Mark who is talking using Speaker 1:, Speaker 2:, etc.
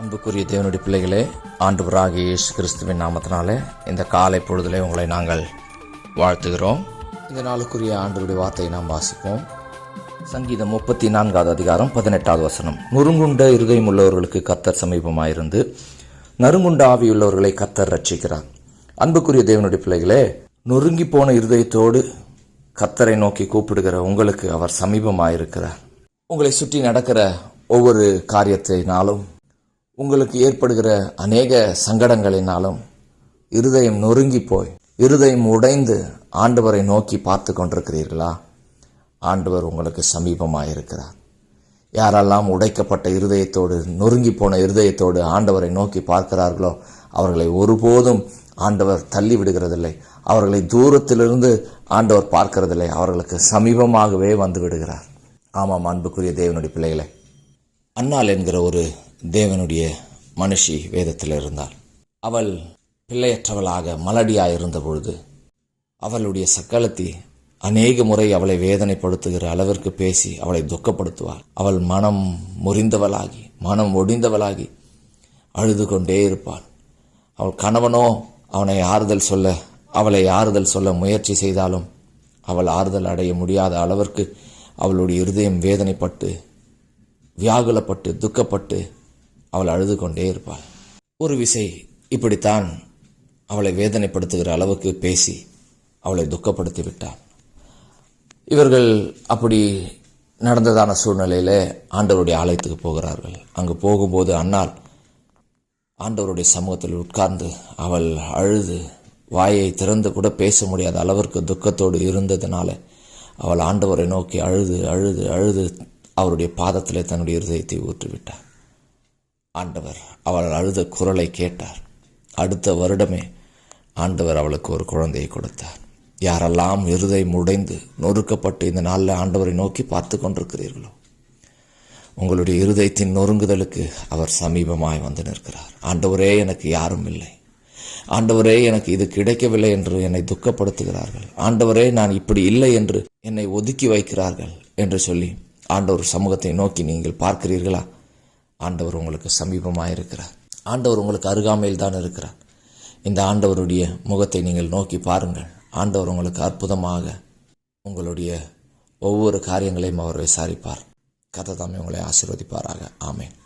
Speaker 1: அன்புக்குரிய தேவனுடைய பிள்ளைகளே ஆண்டவராக இயேசு கிறிஸ்துவின் நாமத்தினாலே இந்த காலை பொழுதிலே உங்களை நாங்கள் வாழ்த்துகிறோம். இந்த நாளுக்குரிய ஆண்டவருடைய வார்த்தையை நாம் வாசிப்போம். சங்கீதம் முப்பத்தி நான்காவது அதிகாரம் பதினெட்டாவது வசனம். நொறுங்குண்ட இருதயம் உள்ளவர்களுக்கு கத்தர் சமீபமாயிருந்து நறுங்குண்ட ஆவியுள்ளவர்களை கத்தர் ரட்சிக்கிறார் அன்புக்குரிய தேவனுடைய பிள்ளைகளே நொறுங்கி போன இருதயத்தோடு கத்தரை நோக்கி கூப்பிடுகிற உங்களுக்கு அவர் சமீபமாயிருக்கிறார். உங்களை சுற்றி நடக்கிற ஒவ்வொரு காரியத்தினாலும் உங்களுக்கு ஏற்படுகிற அநேக சங்கடங்களினாலும் இருதயம் நொறுங்கி போய் இருதயம் உடைந்து ஆண்டவரை நோக்கி பார்த்து கொண்டிருக்கிறீர்களா? ஆண்டவர் உங்களுக்கு சமீபமாயிருக்கிறார். யாரெல்லாம் உடைக்கப்பட்ட இருதயத்தோடு நொறுங்கி போன இருதயத்தோடு ஆண்டவரை நோக்கி பார்க்கிறார்களோ அவர்களை ஒருபோதும் ஆண்டவர் தள்ளி விடுகிறதில்லை. அவர்களை தூரத்திலிருந்து ஆண்டவர் பார்க்கிறதில்லை. அவர்களுக்கு சமீபமாகவே வந்து விடுகிறார். ஆமாம் அன்புக்குரிய தேவனுடைய பிள்ளைகளை அன்னால் என்கிற ஒரு தேவனுடைய மனுஷி வேதத்தில் இருந்தாள் அவள் பிள்ளையற்றவளாக மலடியாக இருந்த பொழுது அவளுடைய சக்களத்தி அநேக முறை அவளை வேதனைப்படுத்துகிற அளவிற்கு பேசி அவளை துக்கப்படுத்துவாள். அவள் மனம் முறிந்தவளாகி மனம் ஒடிந்தவளாகி அழுது கொண்டே இருப்பாள். அவள் கணவனோ அவனை ஆறுதல் சொல்ல அவளை ஆறுதல் சொல்ல முயற்சி செய்தாலும் அவள் ஆறுதல் அடைய முடியாத அளவிற்கு அவளுடைய இருதயம் வேதனைப்பட்டு வியாகுலப்பட்டு துக்கப்பட்டு அவள் அழுது கொண்டே இருப்பாள். ஒரு விசை இப்படித்தான் அவளை வேதனைப்படுத்துகிற அளவுக்கு பேசி அவளை துக்கப்படுத்தி விட்டாள். இவர்கள் அப்படி நடந்ததான சூழ்நிலையில் ஆண்டவருடைய ஆலயத்துக்கு போகிறார்கள். அங்கு போகும்போது அன்னால் ஆண்டவருடைய சமூகத்தில் உட்கார்ந்து அவள் அழுது வாயை திறந்து கூட பேச முடியாத அளவிற்கு துக்கத்தோடு இருந்ததுனால அவள் ஆண்டவரை நோக்கி அழுது அழுது அழுது அவருடைய பாதத்திலே தன்னுடைய இருதயத்தை ஊற்றிவிட்டார் ஆண்டவர் அவள் அழுத குரலை கேட்டார். அடுத்த வருடமே ஆண்டவர் அவளுக்கு ஒரு குழந்தையை கொடுத்தார். யாரெல்லாம் இருதயம் முடைந்து நொறுக்கப்பட்டு இந்த நாளில் ஆண்டவரை நோக்கி பார்த்து கொண்டிருக்கிறீர்களோ உங்களுடைய இருதயத்தின் நொறுங்குதலுக்கு அவர் சமீபமாய் வந்து நிற்கிறார். ஆண்டவரே எனக்கு யாரும் இல்லை. ஆண்டவரே எனக்கு இது கிடைக்கவில்லை என்று என்னை துக்கப்படுத்துகிறார்கள். ஆண்டவரே நான் இப்படி இல்லை என்று என்னை ஒதுக்கி வைக்கிறார்கள் என்று சொல்லி ஆண்டவர் சமூகத்தை நோக்கி நீங்கள் பார்க்கிறீர்களா? ஆண்டவர் உங்களுக்கு சமீபமாக இருக்கிறார். ஆண்டவர் உங்களுக்கு அருகாமையில் தான் இருக்கிறார். இந்த ஆண்டவருடைய முகத்தை நீங்கள் நோக்கி பாருங்கள். ஆண்டவர் உங்களுக்கு அற்புதமாக உங்களுடைய ஒவ்வொரு காரியங்களையும் அவர் விசாரிப்பார். கதை தாமே உங்களை ஆசீர்வதிப்பாராக. ஆமேன்.